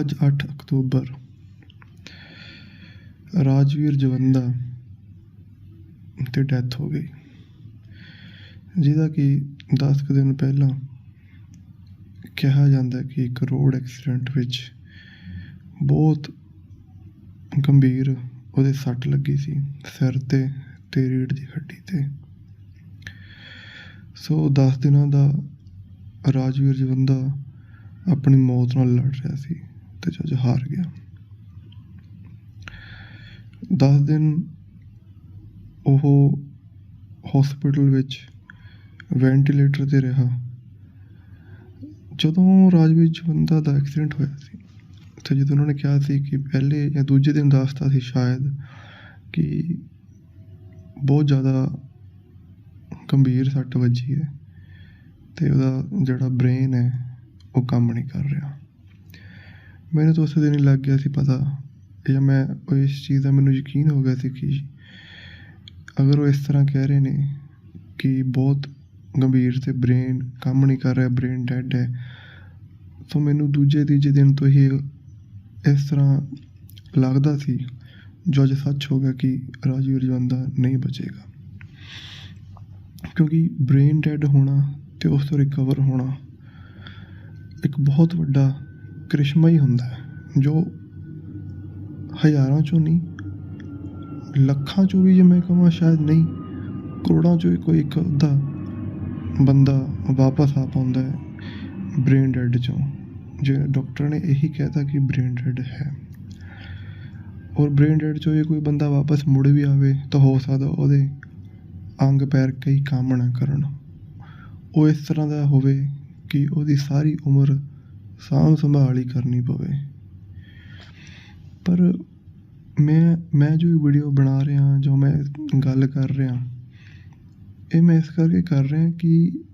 ਅੱਜ 8 ਅਕਤੂਬਰ। ਰਾਜਵੀਰ ਜਵੰਦਾ 'ਤੇ ਡੈਥ ਹੋ ਗਈ। ਜਿਹਦਾ ਕਿ 10 ਕੁ ਦਿਨ ਪਹਿਲਾਂ ਕਿਹਾ ਜਾਂਦਾ ਕਿ ਇੱਕ ਰੋਡ ਐਕਸੀਡੈਂਟ ਵਿੱਚ ਬਹੁਤ ਗੰਭੀਰ ਉਹਦੇ ਸੱਟ ਲੱਗੀ ਸੀ, ਸਿਰ ਤੇ ਤੇ ਰੀੜ ਦੀ ਹੱਡੀ ਤੇ। ਸੋ 10 ਦਿਨਾਂ ਦਾ ਰਾਜਵੀਰ ਜਵੰਦਾ ਆਪਣੀ ਮੌਤ ਨਾਲ ਲੜ ਰਿਹਾ ਸੀ। ਤੇ ਜੱਜ ਹਾਰ ਗਿਆ। 10 ਦਿਨ ਉਹ ਹਸਪੀਟਲ ਵਿੱਚ ਵੈਂਟੀਲੇਟਰ ਤੇ ਰਿਹਾ। ਜਦੋਂ ਰਾਜਵੀਰ ਜਵੰਦਾ ਦਾ ਐਕਸੀਡੈਂਟ ਹੋਇਆ ਸੀ, ਤੇ ਜਦੋਂ ਉਹਨਾਂ ਨੇ ਕਿਹਾ ਸੀ ਕਿ ਪਹਿਲੇ ਜਾਂ ਦੂਜੇ ਦਿਨ ਦੱਸਤਾ ਸੀ ਸ਼ਾਇਦ ਕਿ ਬਹੁਤ ਜ਼ਿਆਦਾ ਗੰਭੀਰ ਸੱਟ ਵੱਜੀ ਹੈ ਤੇ ਉਹਦਾ ਜਿਹੜਾ ਬ੍ਰੇਨ ਹੈ, ਉਹ ਕੰਮ ਨਹੀਂ ਕਰ ਰਿਹਾ। ਮੈਨੂੰ ਤਾਂ ਉਸੇ ਦਿਨ ਹੀ ਲੱਗ ਗਿਆ ਸੀ ਪਤਾ। ਜਾਂ ਮੈਂ ਉਹ ਇਸ ਚੀਜ਼ ਦਾ ਮੈਨੂੰ ਯਕੀਨ ਹੋ ਗਿਆ ਸੀ ਕਿ ਅਗਰ ਉਹ ਇਸ ਤਰ੍ਹਾਂ ਕਹਿ ਰਹੇ ਨੇ ਕਿ ਬਹੁਤ ਗੰਭੀਰ ਤੇ ਬ੍ਰੇਨ ਕੰਮ ਨਹੀਂ ਕਰ ਰਿਹਾ ਬ੍ਰੇਨ ਡੈਡ ਹੈ, ਤਾਂ ਮੈਨੂੰ ਦੂਜੇ ਤੀਜੇ ਦਿਨ ਤੋਂ ਹੀ ਇਸ ਤਰ੍ਹਾਂ ਲੱਗਦਾ ਸੀ, ਜੋ ਅੱਜ ਸੱਚ ਹੋ ਗਿਆ ਕਿ ਰਾਜਵੀਰ ਜਵੰਦਾ ਨਹੀਂ ਬਚੇਗਾ। ਕਿਉਂਕਿ ਬ੍ਰੇਨ ਡੈਡ ਹੋਣਾ ਤੇ ਉਸ ਤੋਂ ਰਿਕਵਰ ਹੋਣਾ ਇੱਕ ਬਹੁਤ ਵੱਡਾ ਕ੍ਰਿਸ਼ਮਾ ਹੀ ਹੁੰਦਾ ਜੋ ਹਜ਼ਾਰਾਂ ਚੋਂ ਨਹੀਂ, ਲੱਖਾਂ ਚੋਂ ਵੀ ਜੇ ਮੈਂ ਕਹਾਂ ਸ਼ਾਇਦ ਨਹੀਂ, ਕਰੋੜਾਂ ਚੋਂ ਵੀ ਕੋਈ ਇੱਕ ਅੱਧਾ ਬੰਦਾ ਵਾਪਸ ਆ ਪਾਉਂਦਾ ਹੈ ਬ੍ਰੇਨ ਡੈਡ ਚੋਂ। ਜੇ ਡਾਕਟਰ ਨੇ ਇਹੀ ਕਹਿਤਾ ਕਿ ਬ੍ਰੇਨ ਡੈਡ ਹੈ, ਔਰ ਬ੍ਰੇਨ ਡੈਡ ਚੋਂ ਜੇ ਕੋਈ ਬੰਦਾ ਵਾਪਸ ਮੁੜ ਵੀ ਆਵੇ ਤਾਂ ਹੋ ਸਕਦਾ ਉਹਦੇ ਅੰਗ ਪੈਰ ਕਈ ਕੰਮ ਨਾ ਕਰਨ। ਉਹ ਇਸ ਤਰ੍ਹਾਂ ਦਾ ਹੋਵੇ ਕਿ ਉਹਦੀ ਸਾਰੀ ਉਮਰ ਸਾਂਭ ਸੰਭਾਲ ਹੀ ਕਰਨੀ ਪਵੇ। ਪਰ ਮੈਂ ਮੈਂ ਜੋ ਵੀਡੀਓ ਬਣਾ ਰਿਹਾ, ਜੋ ਮੈਂ ਗੱਲ ਕਰ ਰਿਹਾ, ਇਹ ਮੈਂ ਇਸ ਕਰਕੇ ਕਰ ਰਿਹਾ ਕਿ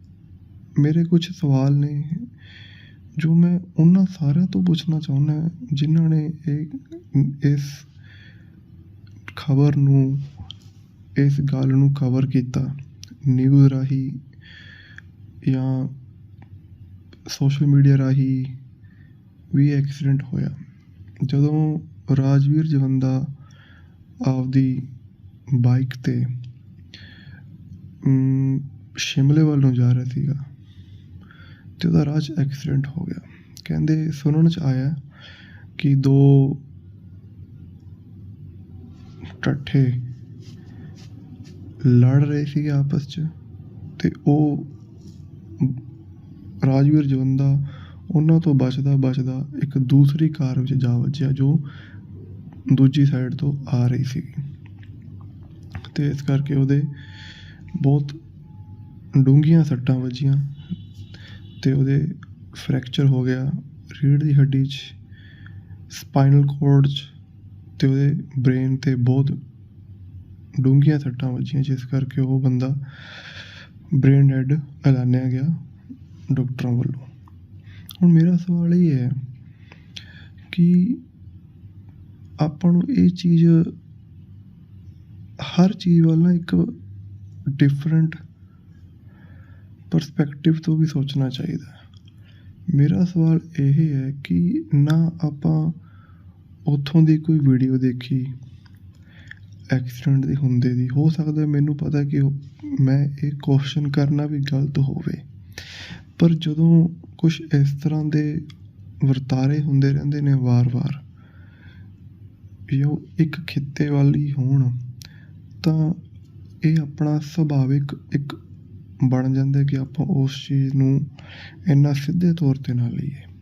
ਮੇਰੇ ਕੁਝ ਸਵਾਲ ਨੇ, ਜੋ ਮੈਂ ਉਹਨਾਂ ਸਾਰਿਆਂ ਤੋਂ ਪੁੱਛਣਾ ਚਾਹੁੰਦਾ ਜਿਨ੍ਹਾਂ ਨੇ ਇਹ, ਇਸ ਖਬਰ ਨੂੰ, ਇਸ ਗੱਲ ਨੂੰ ਕਵਰ ਕੀਤਾ। ਨਿਊਜ਼ ਰਾਹੀਂ ਜਾਂ ਸੋਸ਼ਲ ਮੀਡੀਆ ਰਾਹੀਂ ਵੀ ਐਕਸੀਡੈਂਟ ਹੋਇਆ। ਜਦੋਂ ਰਾਜਵੀਰ ਜਵੰਦਾ ਆਪਦੀ ਬਾਈਕ ਤੇ ਸ਼ਿਮਲੇ ਵੱਲ ਨੂੰ ਜਾ ਰਿਹਾ ਸੀਗਾ ਤੇ ਉਹਦਾ ਰਾਜ ਐਕਸੀਡੈਂਟ ਹੋ ਗਿਆ। ਕਹਿੰਦੇ ਸੁਣਨ 'ਚ ਆਇਆ ਕਿ ਦੋ ਟੱਠੇ ਲੜ ਰਹੇ ਸੀਗੇ ਆਪਸ 'ਚ ਤੇ ਉਹ ਰਾਜਵੀਰ ਜਵੰਦਾ ਉਹਨਾਂ ਤੋਂ ਬਚਦਾ ਬਚਦਾ ਇੱਕ ਦੂਸਰੀ ਕਾਰ ਵਿੱਚ ਜਾ ਵੱਜਿਆ ਜੋ ਦੂਜੀ ਸਾਈਡ ਤੋਂ ਆ ਰਹੀ ਸੀ ਤੇ ਇਸ ਕਰਕੇ ਉਹਦੇ ਬਹੁਤ ਡੂੰਘੀਆਂ ਸੱਟਾਂ ਵੱਜੀਆਂ ਤੇ ਉਹਦੇ ਫ੍ਰੈਕਚਰ ਹੋ ਗਿਆ। ਰੀੜ੍ਹ ਦੀ ਹੱਡੀ 'ਚ ਸਪਾਈਨਲ ਕੋਰਡ 'ਚ ਤੇ ਉਹਦੇ ਬ੍ਰੇਨ ਤੇ ਬਹੁਤ ਡੂੰਘੀਆਂ ਸੱਟਾਂ ਵੱਜੀਆਂ, ਜਿਸ ਕਰਕੇ ਉਹ ਬੰਦਾ ਬ੍ਰੇਨ ਡੈਡ ਐਲਾਨਿਆ ਗਿਆ। ਡਾਕਟਰਾਂ ਵੱਲੋਂ। ਹੁਣ ਮੇਰਾ ਸਵਾਲ ਇਹ ਹੈ ਕਿ ਆਪਾਂ ਨੂੰ ਇਹ ਚੀਜ਼ ਹਰ ਚੀਜ਼ ਵੱਲ ਨਾ ਇੱਕ ਡਿਫਰੈਂਟ ਪਰਸਪੈਕਟਿਵ ਤੋਂ ਵੀ ਸੋਚਣਾ ਚਾਹੀਦਾ ਮੇਰਾ ਸਵਾਲ ਇਹ ਹੈ ਕਿ ਨਾ ਆਪਾਂ ਉੱਥੋਂ ਦੀ ਕੋਈ ਵੀਡੀਓ ਦੇਖੀ ਐਕਸੀਡੈਂਟ ਦੇ ਹੁੰਦੇ ਦੀ। ਹੋ ਸਕਦਾ ਮੈਨੂੰ ਪਤਾ ਕਿ ਮੈਂ ਇਹ ਕੁਐਸਚਨ ਕਰਨਾ ਵੀ ਗਲਤ ਹੋਵੇ। ਪਰ ਜਦੋਂ ਕੁਝ ਇਸ ਤਰ੍ਹਾਂ ਦੇ ਵਰਤਾਰੇ ਹੁੰਦੇ ਰਹਿੰਦੇ ਨੇ ਵਾਰ-ਵਾਰ ਜੋ ਇੱਕ ਖਿੱਤੇ ਵੱਲ ਹੀ ਹੋਣ ਤਾਂ ਇਹ ਆਪਣਾ ਸੁਭਾਵਿਕ ਇੱਕ ਬਣ ਜਾਂਦਾ ਕਿ ਆਪਾਂ ਉਸ ਚੀਜ਼ ਨੂੰ ਇੰਨਾ ਸਿੱਧੇ ਤੌਰ ਤੇ ਨਾ ਲਈਏ।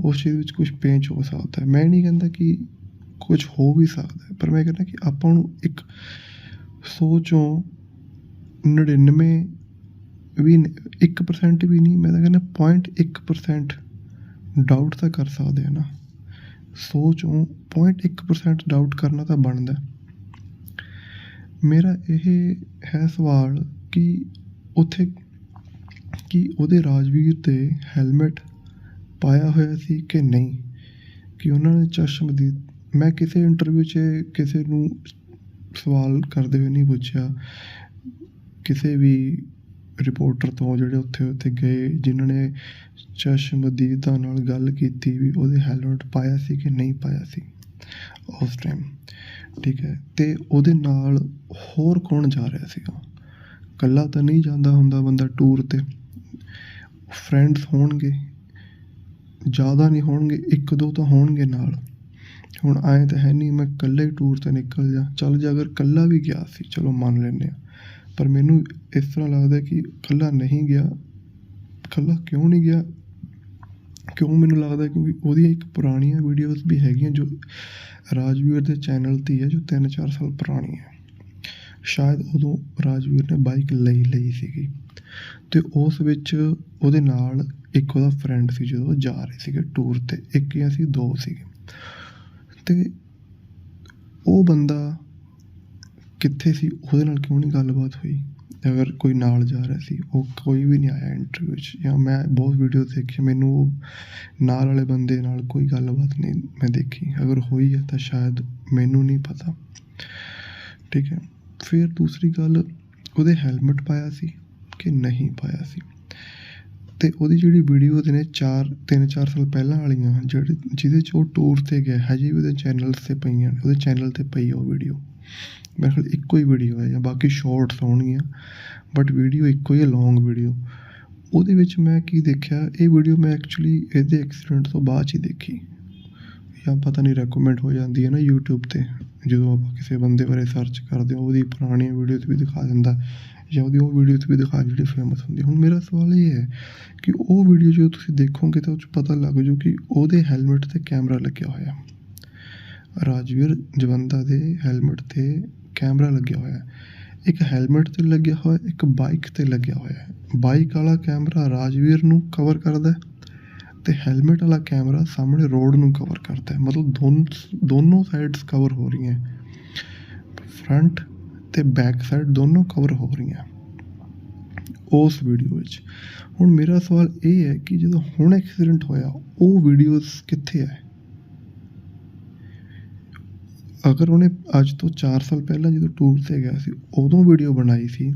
ਉਸ ਚੀਜ਼ ਵਿੱਚ ਕੁਝ ਪੇਂਚ ਹੋ ਸਕਦਾ ਹੈ। ਮੈਂ ਨਹੀਂ ਕਹਿੰਦਾ ਕਿ ਕੁਝ ਹੋ ਵੀ ਸਕਦਾ ਹੈ, ਪਰ ਮੈਂ ਕਹਿੰਦਾ ਕਿ ਆਪਾਂ ਨੂੰ ਇੱਕ ਸੋਚੋਂ 99 ਵੀ 1% ਵੀ ਨਹੀਂ, ਮੈਂ ਤਾਂ ਕਹਿੰਦਾ 0.1% ਡਾਊਟ ਤਾਂ ਕਰ ਸਕਦੇ ਆ ਨਾ। ਸੋਚੋਂ 0.1% ਡਾਊਟ ਕਰਨਾ ਤਾਂ ਬਣਦਾ। ਮੇਰਾ ਇਹ ਹੈ ਸਵਾਲ ਕਿ ਉੱਥੇ, ਕਿ ਉਹਦੇ ਰਾਜਵੀਰ ਤੇ ਹੈਲਮਟ ਪਾਇਆ ਹੋਇਆ ਸੀ ਕਿ ਨਹੀਂ? ਕਿ ਉਹਨਾਂ ਨੇ ਚਸ਼ਮਦੀਦ ਮੈਂ ਕਿਸੇ ਇੰਟਰਵਿਊ 'ਚ ਕਿਸੇ ਨੂੰ ਸਵਾਲ ਕਰਦੇ ਹੋਏ ਨਹੀਂ ਪੁੱਛਿਆ। ਕਿਸੇ ਵੀ ਰਿਪੋਰਟਰ ਤੋਂ ਜਿਹੜੇ ਉੱਥੇ ਉੱਥੇ ਗਏ, ਜਿਨ੍ਹਾਂ ਨੇ ਚਸ਼ਮਦੀਦਾਂ ਨਾਲ ਗੱਲ ਕੀਤੀ ਵੀ ਉਹਦੇ ਹੈਲਮਟ ਪਾਇਆ ਸੀ ਕਿ ਨਹੀਂ ਪਾਇਆ ਸੀ ਉਸ ਟਾਈਮ ਠੀਕ ਹੈ। ਅਤੇ ਉਹਦੇ ਨਾਲ ਹੋਰ ਕੌਣ ਜਾ ਰਿਹਾ ਸੀਗਾ? ਇਕੱਲਾ ਤਾਂ ਨਹੀਂ ਜਾਂਦਾ ਹੁੰਦਾ ਬੰਦਾ ਟੂਰ 'ਤੇ। ਫਰੈਂਡਸ ਹੋਣਗੇ, ਜ਼ਿਆਦਾ ਨਹੀਂ ਹੋਣਗੇ, ਇੱਕ ਦੋ ਤਾਂ ਹੋਣਗੇ ਨਾਲ। ਹੁਣ ਐਂ ਤਾਂ ਹੈ ਨਹੀਂ, ਮੈਂ ਇਕੱਲੇ ਹੀ ਟੂਰ 'ਤੇ ਨਿਕਲ ਜਾ। ਚੱਲ ਜੇ ਅਗਰ ਇਕੱਲਾ ਵੀ ਗਿਆ ਸੀ, ਚਲੋ ਮੰਨ ਲੈਂਦੇ ਹਾਂ। ਪਰ ਮੈਨੂੰ ਇਸ ਤਰ੍ਹਾਂ ਲੱਗਦਾ ਕਿ ਇਕੱਲਾ ਨਹੀਂ ਗਿਆ। ਇਕੱਲਾ ਕਿਉਂ ਨਹੀਂ ਗਿਆ? ਕਿਉਂ ਮੈਨੂੰ ਲੱਗਦਾ ਕਿਉਂਕਿ ਉਹਦੀਆਂ ਇੱਕ ਪੁਰਾਣੀਆਂ ਵੀਡੀਓਜ਼ ਵੀ ਹੈਗੀਆਂ ਜੋ ਰਾਜਵੀਰ ਦੇ ਚੈਨਲ 'ਤੇ ਹੀ ਹੈ, ਜੋ ਤਿੰਨ ਚਾਰ ਸਾਲ ਪੁਰਾਣੀ ਹੈ। ਸ਼ਾਇਦ ਉਦੋਂ ਰਾਜਵੀਰ ਨੇ ਬਾਈਕ ਲਈ ਲਈ ਸੀਗੀ। ਅਤੇ ਉਸ ਵਿੱਚ ਉਹਦੇ ਨਾਲ ਇੱਕ ਉਹਦਾ ਫਰੈਂਡ ਸੀ, ਜਦੋਂ ਜਾ ਰਹੇ ਸੀਗੇ ਟੂਰ 'ਤੇ। ਇੱਕ ਜਾਂ ਸੀ ਦੋ ਸੀਗੇ। ਅਤੇ ਉਹ ਬੰਦਾ ਕਿੱਥੇ ਸੀ? ਉਹਦੇ ਨਾਲ ਕਿਉਂ ਨਹੀਂ ਗੱਲਬਾਤ ਹੋਈ? ਅਗਰ ਕੋਈ ਨਾਲ ਜਾ ਰਿਹਾ ਸੀ, ਉਹ ਕੋਈ ਵੀ ਨਹੀਂ ਆਇਆ ਇੰਟਰਵਿਊ 'ਚ ਜਾਂ ਮੈਂ ਬਹੁਤ ਵੀਡੀਓ ਦੇਖੀ, ਮੈਨੂੰ ਉਹ ਨਾਲ ਵਾਲੇ ਬੰਦੇ ਨਾਲ ਕੋਈ ਗੱਲਬਾਤ ਨਹੀਂ ਮੈਂ ਦੇਖੀ। ਅਗਰ ਹੋਈ ਹੈ ਤਾਂ ਸ਼ਾਇਦ ਮੈਨੂੰ ਨਹੀਂ ਪਤਾ। ਠੀਕ ਹੈ। ਫਿਰ ਦੂਸਰੀ ਗੱਲ, ਉਹਦੇ ਹੈਲਮਟ ਪਾਇਆ ਸੀ ਕਿ ਨਹੀਂ ਪਾਇਆ ਸੀ? ਅਤੇ ਉਹਦੀ ਜਿਹੜੀ ਵੀਡੀਓਜ਼ ਨੇ ਚਾਰ, ਤਿੰਨ ਚਾਰ ਸਾਲ ਪਹਿਲਾਂ ਵਾਲੀਆਂ, ਜਿਹੜੇ ਜਿਹਦੇ 'ਚ ਉਹ ਟੂਰ 'ਤੇ ਗਿਆ, ਹਜੇ ਵੀ ਉਹਦੇ ਚੈਨਲ 'ਤੇ ਪਈਆਂ ਨੇ, ਉਹਦੇ ਚੈਨਲ 'ਤੇ ਪਈ ਉਹ ਵੀਡੀਓ ਮੇਰੇ ਖਿਆਲ ਇੱਕੋ ਹੀ ਵੀਡੀਓ ਹੈ ਜਾਂ ਬਾਕੀ ਸ਼ਾਰਟਸ ਹੋਣਗੀਆਂ ਬਟ ਵੀਡੀਓ ਇੱਕੋ ਹੀ ਹੈ ਲੌਂਗ ਵੀਡੀਓ ਉਹਦੇ ਵਿੱਚ ਮੈਂ ਕੀ ਦੇਖਿਆ, ਇਹ ਵੀਡੀਓ ਮੈਂ ਐਕਚੁਅਲੀ ਇਹਦੇ ਐਕਸੀਡੈਂਟ ਤੋਂ ਬਾਅਦ 'ਚ ਹੀ ਦੇਖੀ। ਜਾਂ ਪਤਾ ਨਹੀਂ ਰეკਮੈਂਡ ਹੋ ਜਾਂਦੀ ਹੈ ਨਾ YouTube 'ਤੇ, ਜਦੋਂ ਆਪਾਂ ਕਿਸੇ ਬੰਦੇ ਬਾਰੇ ਸਰਚ ਕਰਦੇ ਹਾਂ, ਉਹਦੀ ਪੁਰਾਣੀ ਵੀਡੀਓਜ਼ ਵੀ ਦਿਖਾ ਦਿੰਦਾ ਜਾਂ ਉਹਦੀ ਉਹ ਵੀਡੀਓਜ਼ ਵੀ ਦਿਖਾ ਜਿਹੜੀ ਫੇਮਸ ਹੁੰਦੀ ਹੁਣ ਮੇਰਾ ਸਵਾਲ ਇਹ ਹੈ ਕਿ ਉਹ ਵੀਡੀਓ ਜਦੋਂ ਤੁਸੀਂ ਦੇਖੋਗੇ ਤਾਂ ਉਹ 'ਚ ਪਤਾ ਲੱਗ ਜੂ ਕਿ ਉਹਦੇ ਹੈਲਮਟ 'ਤੇ ਕੈਮਰਾ ਲੱਗਿਆ ਹੋਇਆ। ਰਾਜਵੀਰ ਜਵੰਦਾ ਦੇ ਹੈਲਮਟ 'ਤੇ ਕੈਮਰਾ ਲੱਗਿਆ ਹੋਇਆ ਇੱਕ ਹੈਲਮਟ 'ਤੇ ਲੱਗਿਆ ਹੋਇਆ ਇੱਕ ਬਾਈਕ 'ਤੇ ਲੱਗਿਆ ਹੋਇਆ ਬਾਈਕ ਵਾਲਾ ਕੈਮਰਾ ਰਾਜਵੀਰ ਨੂੰ ਕਵਰ ਕਰਦਾ ਅਤੇ ਹੈਲਮਟ ਵਾਲਾ ਕੈਮਰਾ ਸਾਹਮਣੇ ਰੋਡ ਨੂੰ ਕਵਰ ਕਰਦਾ ਹੈ। ਮਤਲਬ ਦੋਨ, ਦੋਨੋਂ ਸਾਈਡਸ ਕਵਰ ਹੋ ਰਹੀਆਂ ਫਰੰਟ ਅਤੇ ਬੈਕ ਸਾਈਡ ਦੋਨੋਂ ਕਵਰ ਹੋ ਰਹੀਆਂ ਉਸ ਵੀਡੀਓ ਵਿੱਚ ਹੁਣ ਮੇਰਾ ਸਵਾਲ ਇਹ ਹੈ ਕਿ ਜਦੋਂ ਹੁਣ ਐਕਸੀਡੈਂਟ ਹੋਇਆ, ਉਹ ਵੀਡੀਓਜ਼ ਕਿੱਥੇ ਹੈ? ਅਗਰ ਉਹਨੇ ਅੱਜ ਤੋਂ 4 ਸਾਲ ਪਹਿਲਾਂ ਜਦੋਂ ਟੂਰ 'ਤੇ ਗਿਆ ਸੀ, ਉਦੋਂ ਵੀਡੀਓ ਬਣਾਈ ਸੀ,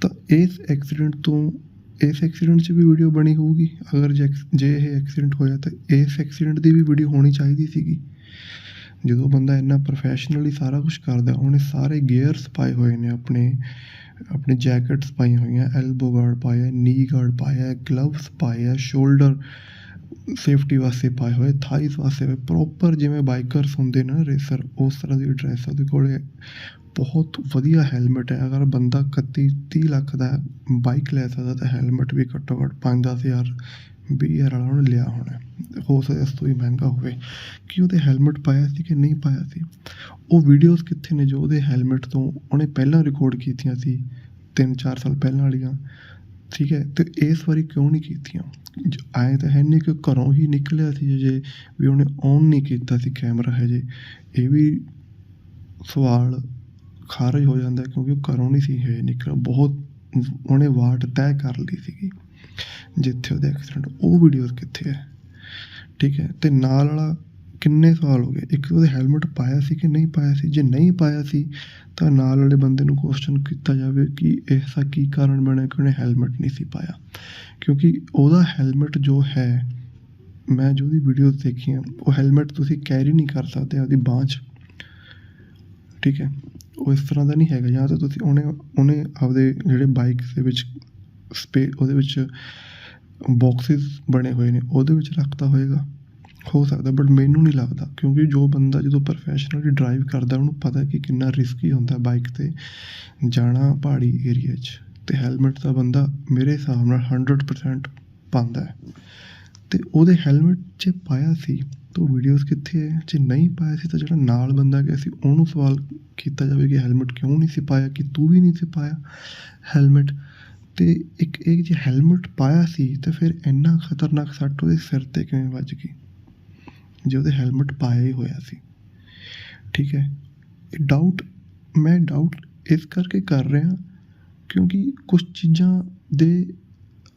ਤਾਂ ਇਸ ਐਕਸੀਡੈਂਟ ਤੋਂ, ਇਸ ਐਕਸੀਡੈਂਟ 'ਚ ਵੀ ਵੀਡੀਓ ਬਣੀ ਹੋਊਗੀ। ਅਗਰ ਜੇ ਜੇ ਇਹ ਐਕਸੀਡੈਂਟ ਹੋਇਆ ਤਾਂ ਇਸ ਐਕਸੀਡੈਂਟ ਦੀ ਵੀ ਵੀਡੀਓ ਹੋਣੀ ਚਾਹੀਦੀ ਸੀਗੀ। ਜਦੋਂ ਬੰਦਾ ਇੰਨਾ ਪ੍ਰੋਫੈਸ਼ਨਲੀ ਸਾਰਾ ਕੁਝ ਕਰਦਾ, ਉਹਨੇ ਸਾਰੇ ਗੇਅਰਸ ਪਾਏ ਹੋਏ ਨੇ ਆਪਣੇ ਆਪਣੇ ਜੈਕਟਸ ਪਾਈਆਂ ਹੋਈਆਂ ਐਲਬੋ ਗਾਰਡ ਪਾਇਆ ਨੀ ਗਾਰਡ ਪਾਇਆ ਗਲਵਸ ਪਾਏ ਆ ਸ਼ੋਲਡਰ ਸੇਫਟੀ ਵਾਸਤੇ ਪਾਏ ਹੋਏ ਥਾਈਸ ਵਾਸਤੇ ਪ੍ਰੋਪਰ ਜਿਵੇਂ ਬਾਈਕਰਸ ਹੁੰਦੇ ਨਾ ਰੇਸਰ, ਉਸ ਤਰ੍ਹਾਂ ਦੀ ਡਰੈਸ ਉਹਦੇ ਕੋਲੇ ਬਹੁਤ ਵਧੀਆ ਹੈਲਮਟ ਹੈ। ਅਗਰ ਬੰਦਾ ਇਕੱਤੀ, ਤੀਹ ਲੱਖ ਦਾ ਬਾਈਕ ਲੈ ਸਕਦਾ, ਤਾਂ ਹੈਲਮਟ ਵੀ ਘੱਟੋ ਘੱਟ ਪੰਜ ਦਸ ਹਜ਼ਾਰ, ਵੀਹ ਹਜ਼ਾਰ ਵਾਲਾ ਉਹਨੇ ਲਿਆ ਹੋਣਾ ਹੋ। ਸਕਦਾ ਇਸ ਤੋਂ ਵੀ ਮਹਿੰਗਾ ਹੋਵੇ। ਕਿ ਉਹਦੇ ਹੈਲਮਟ ਪਾਇਆ ਸੀ ਕਿ ਨਹੀਂ ਪਾਇਆ ਸੀ? ਉਹ ਵੀਡੀਓਜ਼ ਕਿੱਥੇ ਨੇ ਜੋ ਉਹਦੇ ਹੈਲਮਟ ਤੋਂ ਉਹਨੇ ਪਹਿਲਾਂ ਰਿਕਾਰਡ ਕੀਤੀਆਂ ਸੀ, ਤਿੰਨ ਚਾਰ ਸਾਲ ਪਹਿਲਾਂ ਵਾਲੀਆਂ। ਠੀਕ ਹੈ ਅਤੇ ਇਸ ਵਾਰੀ ਕਿਉਂ ਨਹੀਂ ਕੀਤੀਆਂ? ਐਂ ਤਾਂ ਹੈ ਨਹੀਂ ਕਿ ਘਰੋਂ ਹੀ ਨਿਕਲਿਆ ਸੀ ਹਜੇ ਵੀ ਉਹਨੇ ਔਨ ਨਹੀਂ ਕੀਤਾ ਸੀ ਕੈਮਰਾ ਹਜੇ। ਇਹ ਵੀ ਸਵਾਲ ਖਾਰਜ ਹੋ ਜਾਂਦਾ ਕਿਉਂਕਿ ਉਹ ਘਰੋਂ ਨਹੀਂ ਸੀ ਹਜੇ ਨਿਕਲ ਬਹੁਤ ਉਹਨੇ ਵਾਟ ਤੈਅ ਕਰ ਲਈ ਸੀਗੀ, ਜਿੱਥੇ ਉਹਦੇ ਐਕਸੀਡੈਂਟ ਉਹ ਵੀਡੀਓਜ਼ ਕਿੱਥੇ ਹੈ? ਠੀਕ ਹੈ ਅਤੇ ਨਾਲ ਵਾਲਾ ਕਿੰਨੇ ਸਾਲ ਹੋ ਗਏ? ਇੱਕ ਉਹਦੇ ਹੈਲਮਟ ਪਾਇਆ ਸੀ ਕਿ ਨਹੀਂ ਪਾਇਆ ਸੀ? ਜੇ ਨਹੀਂ ਪਾਇਆ ਸੀ, ਤਾਂ ਨਾਲ ਵਾਲੇ ਬੰਦੇ ਨੂੰ ਕੁਐਸਚਨ ਕੀਤਾ ਜਾਵੇ ਕਿ ਐਸਾ ਕੀ ਕਾਰਨ ਬਣਿਆ ਕਿ ਉਹਨੇ ਹੈਲਮਟ ਨਹੀਂ ਸੀ ਪਾਇਆ? ਕਿਉਂਕਿ ਉਹਦਾ ਹੈਲਮਟ ਜੋ ਹੈ, ਮੈਂ ਜੋ ਉਹਦੀ ਵੀਡੀਓਜ਼ ਦੇਖੀਆਂ, ਉਹ ਹੈਲਮਟ ਤੁਸੀਂ ਕੈਰੀ ਨਹੀਂ ਕਰ ਸਕਦੇ ਉਹਦੀ ਬਾਂਹ 'ਚ। ਠੀਕ ਹੈ? ਉਹ ਇਸ ਤਰ੍ਹਾਂ ਦਾ ਨਹੀਂ ਹੈਗਾ। ਜਾਂ ਤਾਂ ਤੁਸੀਂ ਉਹਨੇ ਉਹਨੇ ਆਪਦੇ ਜਿਹੜੇ ਬਾਈਕ ਦੇ ਵਿੱਚ ਸਪੇ ਉਹਦੇ ਵਿੱਚ ਬਾਕਸਿਸ ਬਣੇ ਹੋਏ ਨੇ, ਉਹਦੇ ਵਿੱਚ ਰੱਖਤਾ ਹੋਏਗਾ। ਹੋ ਸਕਦਾ ਬਟ ਮੈਨੂੰ ਨਹੀਂ ਲੱਗਦਾ, ਕਿਉਂਕਿ ਜੋ ਬੰਦਾ ਜਦੋਂ ਪ੍ਰੋਫੈਸ਼ਨਲੀ ਡਰਾਈਵ ਕਰਦਾ, ਉਹਨੂੰ ਪਤਾ ਕਿ ਕਿੰਨਾ ਰਿਸਕੀ ਹੁੰਦਾ ਬਾਈਕ 'ਤੇ ਜਾਣਾ ਪਹਾੜੀ ਏਰੀਆ 'ਚ। ਅਤੇ ਹੈਲਮਟ ਦਾ ਬੰਦਾ ਮੇਰੇ ਹਿਸਾਬ ਨਾਲ ਹੰਡਰਡ ਪਰਸੈਂਟ ਪਾਉਂਦਾ ਹੈ। ਅਤੇ ਉਹਦੇ ਹੈਲਮਟ 'ਚ ਪਾਇਆ ਸੀ, ਤਾਂ ਵੀਡੀਓਜ਼ ਕਿੱਥੇ ਹੈ? ਜੇ ਨਹੀਂ ਪਾਇਆ ਸੀ ਤਾਂ ਜਿਹੜਾ ਨਾਲ ਬੰਦਾ ਗਿਆ ਸੀ, ਉਹਨੂੰ ਸਵਾਲ ਕੀਤਾ ਜਾਵੇ ਕਿ ਹੈਲਮਟ ਕਿਉਂ ਨਹੀਂ ਸੀ ਪਾਇਆ, ਕਿ ਤੂੰ ਵੀ ਨਹੀਂ ਸੀ ਪਾਇਆ ਹੈਲਮਟ ਅਤੇ ਇੱਕ ਇਹ ਜੇ ਹੈਲਮਟ ਪਾਇਆ ਸੀ, ਤਾਂ ਫਿਰ ਇੰਨਾ ਖਤਰਨਾਕ ਸੱਟ ਉਹਦੇ ਸਿਰ 'ਤੇ ਕਿਵੇਂ ਵੱਜ ਗਈ? ਜੇ ਉਹਦੇ ਹੈਲਮਟ ਪਾਇਆ ਹੀ ਹੋਇਆ ਸੀ। ਠੀਕ ਹੈ? ਇਹ ਡਾਊਟ ਮੈਂ ਡਾਊਟ ਇਸ ਕਰਕੇ ਕਰ ਰਿਹਾ ਕਿਉਂਕਿ ਕੁਝ ਚੀਜ਼ਾਂ ਦੇ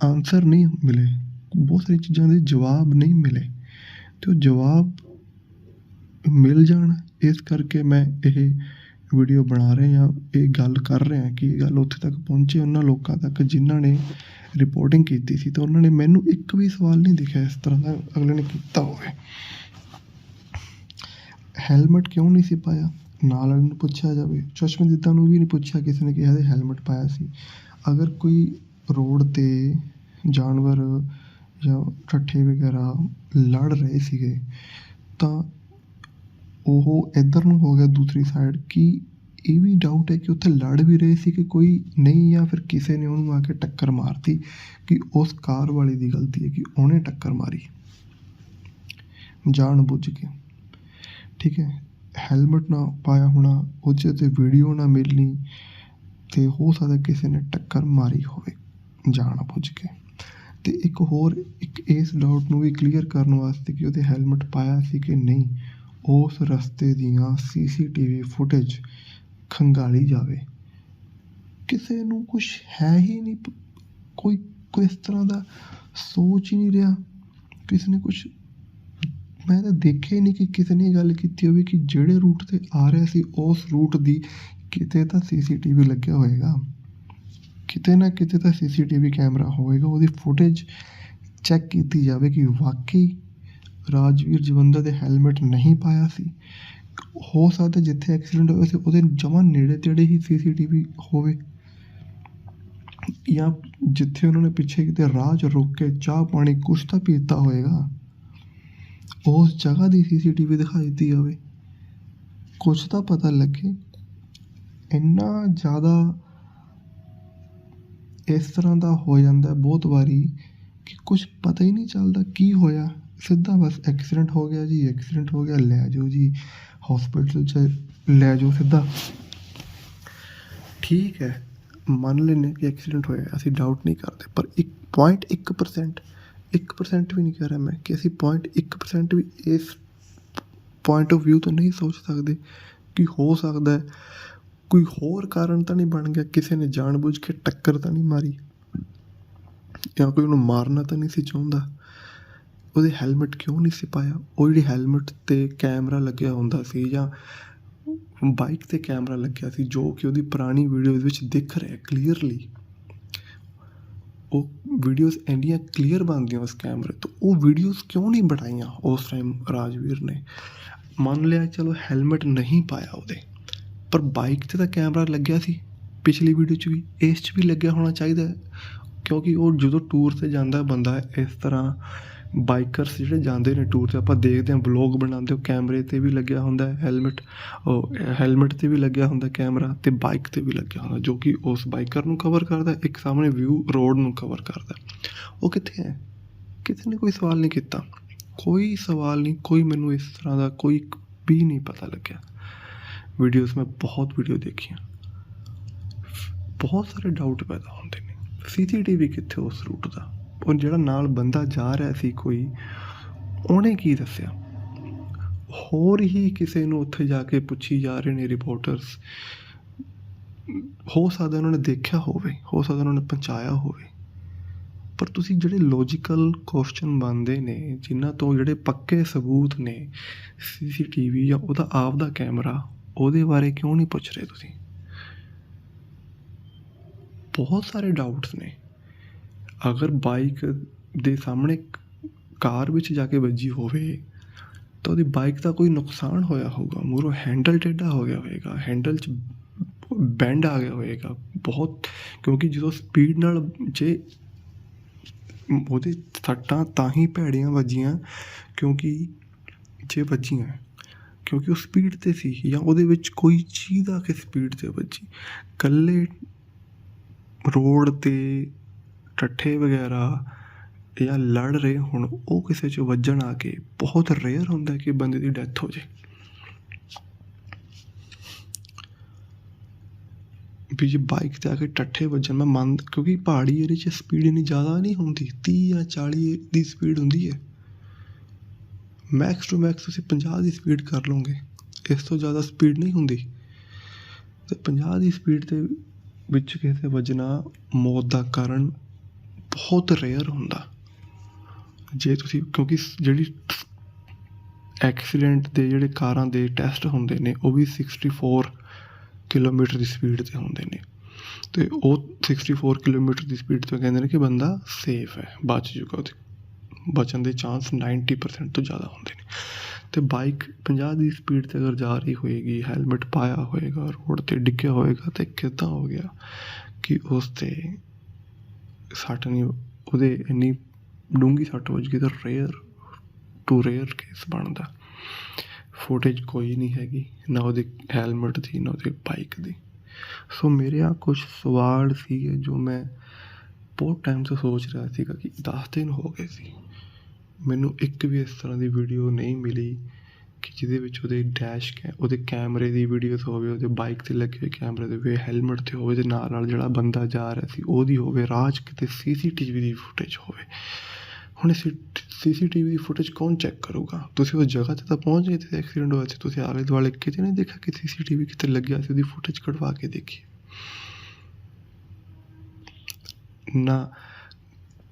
ਆਨਸਰ ਨਹੀਂ ਮਿਲੇ। ਬਹੁਤ ਸਾਰੀ ਚੀਜ਼ਾਂ ਦੇ ਜਵਾਬ ਨਹੀਂ ਮਿਲੇ। ਅਤੇ ਉਹ ਜਵਾਬ ਮਿਲ ਜਾਣ, ਇਸ ਕਰਕੇ ਮੈਂ ਇਹ ਵੀਡੀਓ ਬਣਾ ਰਹੇ ਹਾਂ ਇਹ ਗੱਲ ਕਰ ਰਹੇ ਹਾਂ ਕਿ ਇਹ ਗੱਲ ਉੱਥੇ ਤੱਕ ਪਹੁੰਚੇ ਉਹਨਾਂ ਲੋਕਾਂ ਤੱਕ ਜਿਨ੍ਹਾਂ ਨੇ ਰਿਪੋਰਟਿੰਗ ਕੀਤੀ ਸੀ। ਤਾਂ ਉਹਨਾਂ ਨੇ ਮੈਨੂੰ ਇੱਕ ਵੀ ਸਵਾਲ ਨਹੀਂ ਦਿਖਿਆ ਇਸ ਤਰ੍ਹਾਂ ਦਾ ਅਗਲੇ ਨੇ ਕੀਤਾ ਹੋਵੇ। ਹੈਲਮਟ ਕਿਉਂ ਨਹੀਂ ਸੀ ਪਾਇਆ? ਨਾਲ ਵਾਲੇ ਨੂੰ ਪੁੱਛਿਆ ਜਾਵੇ। ਚਸ਼ਮਦੀਦਾਂ ਨੂੰ ਵੀ ਨਹੀਂ ਪੁੱਛਿਆ, ਕਿਸੇ ਨੇ ਕਿਹਾ ਤੇ ਹੈਲਮਟ ਪਾਇਆ ਸੀ। ਅਗਰ ਕੋਈ ਰੋਡ ਤੇ ਜਾਨਵਰ ਜਾਂ ਠੱਠੇ ਵਗੈਰਾ ਲੜ ਰਹੇ ਸੀਗੇ, ਤਾਂ ਉਹ ਇੱਧਰ ਨੂੰ ਹੋ ਗਿਆ ਦੂਸਰੀ ਸਾਈਡ ਕਿ ਇਹ ਵੀ ਡਾਊਟ ਹੈ ਕਿ ਉੱਥੇ ਲੜ ਵੀ ਰਹੇ ਸੀ ਕਿ ਕੋਈ ਨਹੀਂ ਜਾਂ ਫਿਰ ਕਿਸੇ ਨੇ ਉਹਨੂੰ ਆ ਕੇ ਟੱਕਰ ਮਾਰਤੀ ਕਿ ਉਸ ਕਾਰ ਵਾਲੇ ਦੀ ਗਲਤੀ ਹੈ ਕਿ ਉਹਨੇ ਟੱਕਰ ਮਾਰੀ? ਜਾਣ ਬੁੱਝ ਕੇ। ਠੀਕ ਹੈ ਹੈਲਮਟ ਨਾ ਪਾਇਆ ਹੋਣਾ, ਉਹਦੇ ਤੇ ਵੀਡੀਓ ਨਾ ਮਿਲਣੀ ਤੇ ਹੋ ਸਕਦਾ ਕਿਸੇ ਨੇ ਟੱਕਰ ਮਾਰੀ ਹੋਵੇ, ਜਾਣ ਬੁੱਝ ਕੇ। ਤੇ ਇੱਕ ਹੋਰ, ਇੱਕ ਇਸ ਡਾਊਟ ਨੂੰ ਵੀ ਕਲੀਅਰ ਕਰਨ ਵਾਸਤੇ ਕਿ ਉਹਦੇ ਹੈਲਮਟ ਪਾਇਆ ਸੀ ਕਿ ਨਹੀਂ, ਉਸ ਰਸਤੇ ਦੀਆਂ ਸੀਸੀਟੀਵੀ ਫੁਟੇਜ ਖੰਗਾਲੀ ਜਾਵੇ। ਕਿਸੇ ਨੂੰ ਕੁਝ ਹੈ ਹੀ ਨਹੀਂ, ਕੋਈ ਕੋਈ ਇਸ ਤਰ੍ਹਾਂ ਦਾ ਸੋਚ ਹੀ ਨਹੀਂ ਰਿਹਾ। ਕਿਸੇ ਨੇ ਕੁਝ ਮੈਂ ਤਾਂ ਦੇਖਿਆ ਹੀ ਨਹੀਂ ਕਿ ਕਿਸੇ ਨੇ ਗੱਲ ਕੀਤੀ ਹੋਵੇ ਕਿ ਜਿਹੜੇ ਰੂਟ ਤੇ ਆ ਰਿਹਾ ਸੀ, ਉਸ ਰੂਟ ਦੀ ਕਿਤੇ ਤਾਂ ਸੀਸੀਟੀਵੀ ਲੱਗਿਆ ਹੋਏਗਾ। ਕਿਤੇ ਨਾ ਕਿਤੇ ਤਾਂ ਸੀਸੀਟੀਵੀ ਕੈਮਰਾ ਹੋਵੇਗਾ ਉਹਦੀ ਫੁਟੇਜ ਚੈੱਕ ਕੀਤੀ ਜਾਵੇ ਕਿ ਵਾਕਈ ਰਾਜਵੀਰ ਜਵੰਦਾ ਦੇ ਹੈਲਮਟ ਨਹੀਂ ਪਾਇਆ ਸੀ। ਹੋ ਸਕਦਾ ਜਿੱਥੇ ਐਕਸੀਡੈਂਟ ਹੋਇਆ ਸੀ, ਉਹਦੇ ਜਮਾਂ ਨੇੜੇ ਤੇੜੇ ਹੀ ਸੀਸੀਟੀਵੀ ਹੋਵੇ। ਜਾਂ ਜਿੱਥੇ ਉਹਨਾਂ ਨੇ ਪਿੱਛੇ ਕਿਤੇ ਰਾਹ 'ਚ ਰੁਕ ਕੇ ਚਾਹ ਪਾਣੀ ਕੁਛ ਤਾਂ ਪੀਤਾ ਹੋਏਗਾ। ਉਸ ਜਗ੍ਹਾ ਦੀ ਸੀਸੀਟੀਵੀ ਦਿਖਾਈ ਦਿੱਤੀ ਜਾਵੇ ਕੁਛ ਤਾਂ ਪਤਾ ਲੱਗੇ। ਇੰਨਾ ਜ਼ਿਆਦਾ ਇਸ ਤਰ੍ਹਾਂ ਦਾ ਹੋ ਜਾਂਦਾ ਬਹੁਤ ਵਾਰੀ ਕਿ ਕੁਝ ਪਤਾ ਹੀ ਨਹੀਂ ਚੱਲਦਾ ਕੀ ਹੋਇਆ। ਸਿੱਧਾ ਬਸ ਐਕਸੀਡੈਂਟ ਹੋ ਗਿਆ ਜੀ ਐਕਸੀਡੈਂਟ ਹੋ ਗਿਆ, ਲੈ ਜਾਓ ਜੀ ਹਸਪੀਟਲ 'ਚ ਲੈ ਜਾਓ ਸਿੱਧਾ। ਠੀਕ ਹੈ। ਮੰਨ ਲੈਂਦੇ ਕਿ ਐਕਸੀਡੈਂਟ ਹੋਇਆ, ਅਸੀਂ ਡਾਊਟ ਨਹੀਂ ਕਰਦੇ, ਪਰ 1.1% 1% ਵੀ ਨਹੀਂ ਕਹਿ ਰਿਹਾ ਮੈਂ ਕਿ ਅਸੀਂ 0.1% ਵੀ ਇਸ ਪੁਆਇੰਟ ਆਫ View ਤੋਂ ਨਹੀਂ ਸੋਚ ਸਕਦੇ ਕਿ ਹੋ ਸਕਦਾ ਹੈ। ਕੋਈ ਹੋਰ ਕਾਰਨ ਤਾਂ ਨਹੀਂ ਬਣ ਗਿਆ, ਕਿਸੇ ਨੇ ਜਾਣਬੁੱਝ ਕੇ ਟੱਕਰ ਤਾਂ ਨਹੀਂ ਮਾਰੀ। ਜਾਂ ਕੋਈ ਉਹਨੂੰ ਮਾਰਨਾ ਤਾਂ ਨਹੀਂ ਸੀ ਚਾਹੁੰਦਾ। ਉਹਦੇ ਹੈਲਮਟ ਕਿਉਂ ਨਹੀਂ ਸੀ ਪਾਇਆ? ਉਹ ਜਿਹੜੀ ਹੈਲਮਟ ਤੇ ਕੈਮਰਾ ਲੱਗਿਆ ਹੁੰਦਾ ਸੀ ਜਾਂ ਬਾਈਕ ਤੇ ਕੈਮਰਾ ਲੱਗਿਆ ਸੀ, ਜੋ ਕਿ ਉਹਦੀ ਪੁਰਾਣੀ ਵੀਡੀਓਜ਼ ਵਿੱਚ ਦਿਖ ਰਿਹਾ ਕਲੀਅਰਲੀ ਉਹ ਵੀਡੀਓਜ਼ ਇੰਨੀਆਂ ਕਲੀਅਰ ਬਣਦੀਆਂ ਉਸ ਕੈਮਰੇ ਤੋਂ। ਉਹ ਵੀਡੀਓਜ਼ ਕਿਉਂ ਨਹੀਂ ਬਣਾਈਆਂ ਉਸ ਟਾਈਮ ਰਾਜਵੀਰ ਨੇ? ਮੰਨ ਲਿਆ ਚਲੋ ਹੈਲਮਟ ਨਹੀਂ ਪਾਇਆ ਉਹਦੇ, ਪਰ ਬਾਈਕ ਤੇ ਤਾਂ ਕੈਮਰਾ ਲੱਗਿਆ ਸੀ। ਪਿਛਲੀ ਵੀਡੀਓ 'ਚ ਵੀ, ਇਸ 'ਚ ਵੀ ਲੱਗਿਆ ਹੋਣਾ ਚਾਹੀਦਾ ਕਿਉਂਕਿ ਉਹ ਜਦੋਂ ਟੂਰ ਤੇ ਜਾਂਦਾ ਬੰਦਾ ਇਸ ਤਰ੍ਹਾਂ ਬਾਈਕਰਸ ਜਿਹੜੇ ਜਾਂਦੇ ਨੇ ਟੂਰ ਤੇ, ਆਪਾਂ ਦੇਖਦੇ ਹਾਂ ਵਲੌਗ ਬਣਾਉਂਦੇ ਹੋ, ਕੈਮਰੇ ਤੇ ਵੀ ਲੱਗਿਆ ਹੁੰਦਾ ਹੈ ਹੈਲਮਟ ਉਹ ਹੈਲਮਟ ਤੇ ਵੀ ਲੱਗਿਆ ਹੁੰਦਾ ਕੈਮਰਾ ਤੇ ਬਾਈਕ ਤੇ ਵੀ ਲੱਗਿਆ ਹੁੰਦਾ ਜੋ ਕਿ ਉਸ ਬਾਈਕਰ ਨੂੰ ਕਵਰ ਕਰਦਾ ਇੱਕ ਸਾਹਮਣੇ ਵਿਊ ਰੋਡ ਨੂੰ ਕਵਰ ਕਰਦਾ ਉਹ ਕਿੱਥੇ ਹੈ? ਕਿਸੇ ਨੇ ਕੋਈ ਸਵਾਲ ਨਹੀਂ ਕੀਤਾ। ਕੋਈ ਸਵਾਲ ਨਹੀਂ, ਕੋਈ ਮੈਨੂੰ ਇਸ ਤਰ੍ਹਾਂ ਦਾ ਕੋਈ ਵੀ ਨਹੀਂ ਪਤਾ ਲੱਗਿਆ। ਵੀਡੀਓਜ਼ ਮੈਂ ਬਹੁਤ ਵੀਡੀਓ ਦੇਖੀਆਂ। ਬਹੁਤ ਸਾਰੇ ਡਾਊਟ ਪੈਦਾ ਹੁੰਦੇ ਨੇ। ਸੀਸੀਟੀਵੀ ਕਿੱਥੇ ਉਸ ਰੂਟ ਦਾ? ਉਹ ਜਿਹੜਾ ਨਾਲ ਬੰਦਾ ਜਾ ਰਿਹਾ ਸੀ ਕੋਈ, ਉਹਨੇ ਕੀ ਦੱਸਿਆ? ਹੋਰ ਹੀ ਕਿਸੇ ਨੂੰ ਉੱਥੇ ਜਾ ਕੇ ਪੁੱਛੀ ਜਾ ਰਹੇ ਨੇ ਰਿਪੋਰਟਰਸ ਹੋ ਸਕਦਾ ਉਹਨਾਂ ਨੇ ਦੇਖਿਆ ਹੋਵੇ, ਹੋ ਸਕਦਾ ਉਹਨਾਂ ਨੇ ਪਹੁੰਚਾਇਆ ਹੋਵੇ। ਪਰ ਤੁਸੀਂ ਜਿਹੜੇ ਲੌਜੀਕਲ ਕੁਐਸਚਨ ਬਣਦੇ ਨੇ, ਜਿਨ੍ਹਾਂ ਤੋਂ ਜਿਹੜੇ ਪੱਕੇ ਸਬੂਤ ਨੇ ਸੀਸੀਟੀਵੀ ਜਾਂ ਉਹਦਾ ਆਪ ਦਾ ਕੈਮਰਾ, ਉਹਦੇ ਬਾਰੇ ਕਿਉਂ ਨਹੀਂ ਪੁੱਛ ਰਹੇ ਤੁਸੀਂ? ਬਹੁਤ ਸਾਰੇ ਡਾਊਟਸ ਨੇ। ਅਗਰ ਬਾਈਕ ਦੇ ਸਾਹਮਣੇ ਕਾਰ ਵਿੱਚ ਜਾ ਕੇ ਵੱਜੀ ਹੋਵੇ, ਤਾਂ ਉਹਦੀ ਬਾਈਕ ਦਾ ਕੋਈ ਨੁਕਸਾਨ ਹੋਇਆ ਹੋਊਗਾ। ਮੂਰੋਂ ਹੈਂਡਲ ਟੇਢਾ ਹੋ ਗਿਆ ਹੋਵੇਗਾ ਹੈਂਡਲ 'ਚ ਬੈਂਡ ਆ ਗਿਆ ਹੋਵੇਗਾ ਬਹੁਤ, ਕਿਉਂਕਿ ਜਦੋਂ ਸਪੀਡ ਨਾਲ ਜੇ ਉਹਦੇ ਸੱਟਾਂ ਤਾਂ ਹੀ ਭੈੜੀਆਂ ਵੱਜੀਆਂ, ਕਿਉਂਕਿ ਜੇ ਵੱਜੀਆਂ, ਕਿਉਂਕਿ ਉਹ ਸਪੀਡ ਤੇ ਸੀ ਜਾਂ ਉਹਦੇ ਵਿੱਚ ਕੋਈ ਚੀਜ਼ ਆ ਕੇ ਸਪੀਡ ਤੇ ਵੱਜੀ। ਕੱਲੇ ਰੋਡ ਤੇ ਠੱਠੇ ਵਗੈਰਾ ਜਾਂ ਲੜ ਰਹੇ ਹੁਣ, ਉਹ ਕਿਸੇ 'ਚ ਵੱਜਣ ਆ ਕੇ ਬਹੁਤ ਰੇਅਰ ਹੁੰਦਾ ਕਿ ਬੰਦੇ ਦੀ ਡੈਥ ਹੋ ਜੇ। ਵੀ ਜੇ ਬਾਈਕ ਤੇ ਆ ਕੇ ਟੱਠੇ ਵੱਜਣ, ਮੈਂ ਮੰਨ, ਕਿਉਂਕਿ ਪਹਾੜੀ ਏਰੀਏ 'ਚ ਸਪੀਡ ਇੰਨੀ ਜ਼ਿਆਦਾ ਨਹੀਂ ਹੁੰਦੀ 30 ਜਾਂ 40 ਦੀ ਸਪੀਡ ਹੁੰਦੀ ਹੈ। ਮੈਕਸ ਟੂ ਮੈਕਸ ਤੁਸੀਂ 50 ਦੀ ਸਪੀਡ ਕਰ ਲਓਗੇ, ਇਸ ਤੋਂ ਜ਼ਿਆਦਾ ਸਪੀਡ ਨਹੀਂ ਹੁੰਦੀ। ਤੇ 50 ਦੀ ਸਪੀਡ ਤੇ ਵਿੱਚ ਕਿਸੇ ਵੱਜਣਾ, ਮੌਤ ਦਾ ਕਾਰਨ ਬਹੁਤ ਰੇਅਰ ਹੁੰਦਾ। ਜੇ ਤੁਸੀਂ, ਕਿਉਂਕਿ ਜਿਹੜੀ ਐਕਸੀਡੈਂਟ ਦੇ ਜਿਹੜੇ ਕਾਰਾਂ ਦੇ ਟੈਸਟ ਹੁੰਦੇ ਨੇ, ਉਹ ਵੀ 64 ਕਿਲੋਮੀਟਰ ਦੀ ਸਪੀਡ ਤੇ ਹੁੰਦੇ ਨੇ। ਤੇ ਉਹ 64 ਕਿਲੋਮੀਟਰ ਦੀ ਸਪੀਡ ਤੇ ਕਹਿੰਦੇ ਨੇ ਕਿ ਬੰਦਾ ਸੇਫ ਹੈ, ਬਚ ਜੂਗਾ ਉਹਦੇ। ਬਚਣ ਦੇ ਚਾਂਸ 90% ਤੋਂ ਜ਼ਿਆਦਾ ਹੁੰਦੇ ਨੇ। ਤੇ ਬਾਈਕ 50 ਦੀ ਸਪੀਡ ਤੇ ਅਗਰ ਜਾ ਰਹੀ ਹੋਏਗੀ ਹੈਲਮਟ ਪਾਇਆ ਹੋਏਗਾ, ਰੋਡ ਤੇ ਡਿੱਗਿਆ ਹੋਏਗਾ, ਤੇ ਕਿੱਦਾਂ ਹੋ ਗਿਆ ਕਿ ਉਸ ਤੇ ਸੱਟ ਨਹੀਂ, ਉਹਦੇ ਇੰਨੀ ਡੂੰਗੀ ਸੱਟ ਵੱਜ ਗਈ ਤਾਂ ਰੇਅਰ ਟੂ ਰੇਅਰ ਕੇਸ ਬਣਦਾ। ਫੁਟੇਜ ਕੋਈ ਨਹੀਂ ਹੈਗੀ, ਨਾ ਉਹਦੇ ਹੈਲਮਟ ਦੀ, ਨਾ ਉਹਦੇ ਬਾਈਕ ਦੀ। ਸੋ ਮੇਰੇ ਆ ਕੁਝ ਸਵਾਲ ਸੀਗੇ ਜੋ ਮੈਂ ਬਹੁਤ ਟਾਈਮ ਤੋਂ ਸੋਚ ਰਿਹਾ ਸੀਗਾ ਕਿ 10 ਦਿਨ ਹੋ ਗਏ ਸੀ। ਮੈਨੂੰ ਇੱਕ ਵੀ ਇਸ ਤਰ੍ਹਾਂ ਦੀ ਵੀਡੀਓ ਨਹੀਂ ਮਿਲੀ। ਕਿ ਜਿਹਦੇ ਵਿੱਚ ਉਹਦੇ ਡੈਸ਼ ਕੈ ਉਹਦੇ ਕੈਮਰੇ ਦੀ ਵੀਡੀਓਜ਼ ਹੋਵੇ, ਉਹਦੇ ਬਾਈਕ ਤੇ ਲੱਗੇ ਹੋਏ ਕੈਮਰੇ ਦੇ ਵੇ ਹੈਲਮਟ ਤੇ ਹੋਵੇ ਤੇ ਨਾਲ ਨਾਲ ਜਿਹੜਾ ਬੰਦਾ ਜਾ ਰਿਹਾ ਸੀ, ਉਹਦੀ ਹੋਵੇ, ਰਾਹ 'ਚ ਕਿਤੇ ਸੀਸੀਟੀਵੀ ਦੀ ਫੁਟੇਜ ਹੋਵੇ। ਹੁਣ ਸੀਸੀਟੀਵੀ ਦੀ ਫੁਟੇਜ ਕੌਣ ਚੈੱਕ ਕਰੂਗਾ? ਤੁਸੀਂ ਉਸ ਜਗ੍ਹਾ ਤੇ ਤਾਂ ਪਹੁੰਚ ਗਏ ਤੇ ਐਕਸੀਡੈਂਟ ਹੋਇਆ ਸੀ, ਤੁਸੀਂ ਆਲੇ ਦੁਆਲੇ ਕਿਤੇ ਨਹੀਂ ਦੇਖਿਆ ਕਿ ਸੀਸੀਟੀਵੀ ਕਿਤੇ ਲੱਗਿਆ ਸੀ, ਉਹਦੀ ਫੁਟੇਜ ਕਢਵਾ ਕੇ ਦੇਖੀ ਨਾ,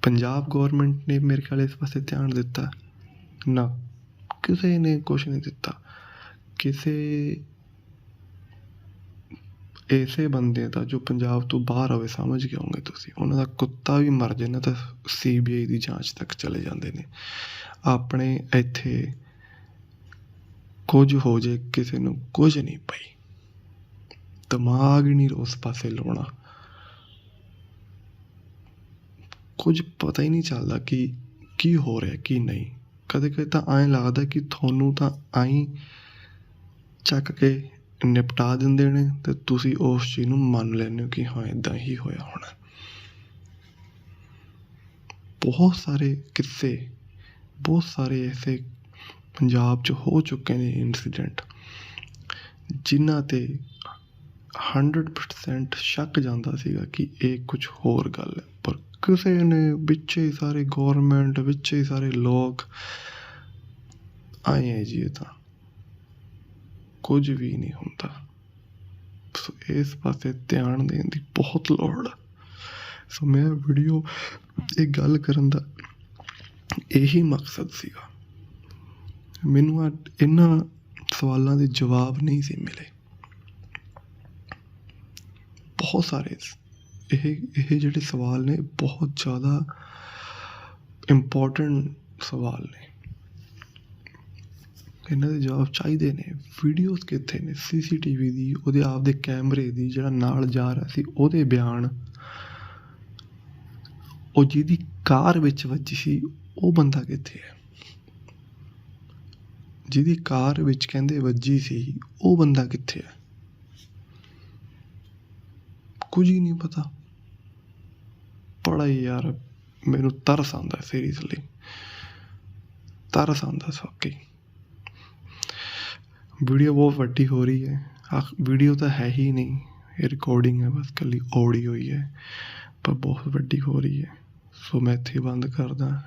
ਪੰਜਾਬ ਗਵਰਨਮੈਂਟ ਨੇ ਮੇਰੇ ਖਿਆਲ ਇਸ ਪਾਸੇ ਧਿਆਨ ਦਿੱਤਾ, ਨਾ ਕਿਸੇ ਨੇ ਕੁਛ ਨਹੀਂ ਦਿੱਤਾ। ਕਿਸੇ ਐਸੇ ਬੰਦੇ ਦਾ ਜੋ ਪੰਜਾਬ ਤੋਂ ਬਾਹਰ ਆਵੇ, ਸਮਝ ਕੇ ਆਉਂਗੇ ਤੁਸੀਂ। ਉਹਨਾਂ ਦਾ ਕੁੱਤਾ ਵੀ ਮਰ ਜੇ ਨਾ ਤਾਂ ਸੀਬੀਆਈ ਦੀ ਜਾਂਚ ਤੱਕ ਚਲੇ ਜਾਂਦੇ ਨੇ। ਆਪਣੇ ਇੱਥੇ ਕੁਝ ਹੋ ਜੇ ਕਿਸੇ ਨੂੰ ਕੁਝ ਨਹੀਂ ਪਈ। ਦਿਮਾਗ ਹੀ ਨਹੀਂ ਉਸ ਪਾਸੇ ਲਾਉਣਾ। ਕੁਝ ਪਤਾ ਹੀ ਨਹੀਂ ਚੱਲਦਾ ਕਿ ਕੀ ਹੋ ਰਿਹਾ, ਕੀ ਨਹੀਂ। ਕਦੇ ਕਦੇ ਤਾਂ ਐਂ ਲੱਗਦਾ ਕਿ ਤੁਹਾਨੂੰ ਤਾਂ ਐਂ ਚੱਕ ਕੇ ਨਿਪਟਾ ਦਿੰਦੇ ਨੇ ਤੇ ਤੁਸੀਂ ਉਸ ਚੀਜ਼ ਨੂੰ ਮੰਨ ਲੈਂਦੇ ਹੋ ਕਿ ਹਾਂ ਇਦਾਂ ਹੀ ਹੋਇਆ ਹੋਣਾ। ਬਹੁਤ ਸਾਰੇ ਕਿੱਸੇ, ਬਹੁਤ ਸਾਰੇ ਐਸੇ ਪੰਜਾਬ 'ਚ ਹੋ ਚੁੱਕੇ ਨੇ ਇਨਸੀਡੈਂਟ ਜਿਨ੍ਹਾਂ ਤੇ 100% ਸ਼ੱਕ ਜਾਂਦਾ ਸੀਗਾ ਕਿ ਇਹ ਕੁਝ ਹੋਰ ਗੱਲ ਹੈ। ਪਰ ਕਿਸੇ ਨੇ ਵਿੱਚ ਹੀ ਸਾਰੇ ਗਵਰਨਮੈਂਟ ਵਿੱਚ ਹੀ ਸਾਰੇ ਲੋਕ ਆਏ ਹੈ ਜੀ ਇਹ ਤਾਂ। ਕੁਝ ਵੀ ਨਹੀਂ ਹੁੰਦਾ। ਸੋ ਇਸ ਪਾਸੇ ਧਿਆਨ ਦੇਣ ਦੀ ਬਹੁਤ ਲੋੜ। ਆ ਸੋ ਮੈਂ ਵੀਡੀਓ ਇਹ ਗੱਲ ਕਰਨ ਦਾ ਇਹੀ ਮਕਸਦ ਸੀਗਾ। ਮੈਨੂੰ ਇਹਨਾਂ ਸਵਾਲਾਂ ਦੇ ਜਵਾਬ ਨਹੀਂ ਸੀ ਮਿਲੇ। ਬਹੁਤ ਸਾਰੇ ਇਹ ਇਹ ਜਿਹੜੇ ਸਵਾਲ ਨੇ ਬਹੁਤ ਜ਼ਿਆਦਾ ਇੰਪੋਰਟੈਂਟ ਸਵਾਲ ਨੇ। ਇਹਨਾਂ ਦੇ ਜਵਾਬ ਚਾਹੀਦੇ ਨੇ। ਵੀਡੀਓਜ਼ ਕਿੱਥੇ ਨੇ? ਸੀਸੀਟੀਵੀ ਦੀ, ਉਹਦੇ ਆਪ ਦੇ ਕੈਮਰੇ ਦੀ, ਜਿਹੜਾ ਨਾਲ ਜਾ ਰਿਹਾ ਸੀ, ਉਹਦੇ ਬਿਆਨ। ਉਹ ਜਿਹਦੀ ਕਾਰ ਵਿੱਚ ਵੱਜੀ ਸੀ, ਉਹ ਬੰਦਾ ਕਿੱਥੇ ਹੈ? ਜਿਹਦੀ ਕਾਰ ਵਿੱਚ ਕਹਿੰਦੇ ਵੱਜੀ ਸੀ, ਉਹ ਬੰਦਾ ਕਿੱਥੇ ਹੈ? ਕੁਝ ਹੀ ਨਹੀਂ ਪਤਾ। ਬੜਾ ਹੀ ਯਾਰ ਮੈਨੂੰ ਤਰਸ ਆਉਂਦਾ ਸੀਰੀਅਸਲੀ ਤਰਸ ਆਉਂਦਾ ਸੌਕੀ ਵੀਡੀਓ ਬਹੁਤ ਵੱਡੀ ਹੋ ਰਹੀ ਹੈ। ਆ ਵੀਡੀਓ ਤਾਂ ਹੈ ਹੀ ਨਹੀਂ। ਇਹ ਰਿਕਾਰਡਿੰਗ ਹੈ, ਬਸ ਕੱਲੀ ਆਡੀਓ ਹੀ ਹੈ। ਪਰ ਬਹੁਤ ਵੱਡੀ ਹੋ ਰਹੀ ਹੈ। ਸੋ ਮੈਂ ਇੱਥੇ ਬੰਦ ਕਰਦਾ।